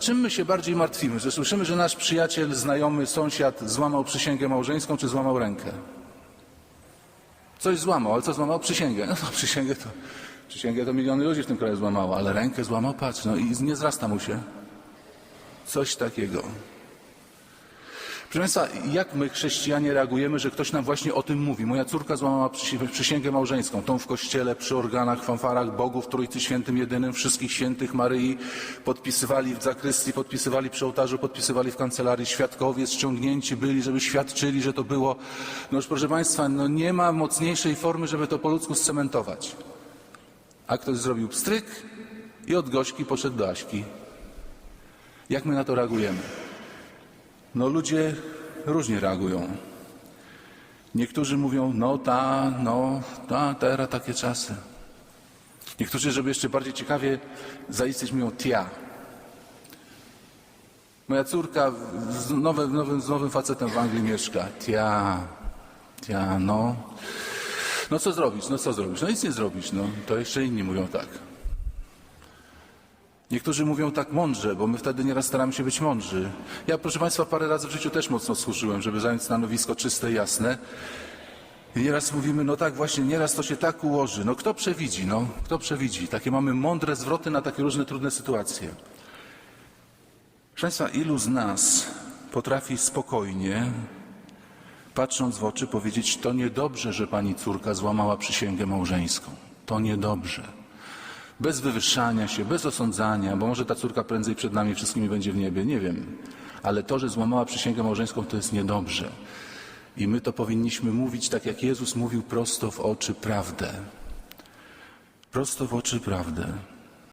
czym my się bardziej martwimy? Że słyszymy, że nasz przyjaciel, znajomy, sąsiad złamał przysięgę małżeńską, czy złamał rękę? Coś złamał, ale co złamał? Przysięgę. No, to przysięgę to, przysięgę to miliony ludzi w tym kraju złamało, ale rękę złamał, patrz, no i nie zrasta mu się. Coś takiego. Proszę Państwa, jak my chrześcijanie reagujemy, że ktoś nam właśnie o tym mówi? Moja córka złamała przysi- przysięgę małżeńską, tą w kościele, przy organach, fanfarach Bogów, Trójcy Świętym Jedynym, wszystkich świętych Maryi, podpisywali w zakrystii, podpisywali przy ołtarzu, podpisywali w kancelarii, świadkowie ściągnięci byli, żeby świadczyli, że to było. No już proszę Państwa, no nie ma mocniejszej formy, żeby to po ludzku scementować. A ktoś zrobił pstryk i od Gośki poszedł do Aśki. Jak my na to reagujemy? No ludzie różnie reagują. Niektórzy mówią, no ta, no ta, teraz takie czasy. Niektórzy, żeby jeszcze bardziej ciekawie zaistnieć, mówią tia. Moja córka z nowym, nowym, z nowym facetem w Anglii mieszka. Tia, tia, no. No co zrobić, no co zrobić? No nic nie zrobić, no. To jeszcze inni mówią tak. Niektórzy mówią tak mądrze, bo my wtedy nieraz staramy się być mądrzy. Ja, proszę Państwa, parę razy w życiu też mocno służyłem, żeby zająć stanowisko czyste i jasne. I nieraz mówimy, no tak, właśnie, nieraz to się tak ułoży. No kto przewidzi, no? Kto przewidzi? Takie mamy mądre zwroty na takie różne trudne sytuacje. Proszę Państwa, ilu z nas potrafi spokojnie, patrząc w oczy, powiedzieć, to niedobrze, że Pani córka złamała przysięgę małżeńską. To niedobrze bez wywyższania się, bez osądzania, bo może ta córka prędzej przed nami wszystkimi będzie w niebie, nie wiem. Ale to, że złamała przysięgę małżeńską, to jest niedobrze. I my to powinniśmy mówić tak, jak Jezus mówił prosto w oczy prawdę. Prosto w oczy prawdę.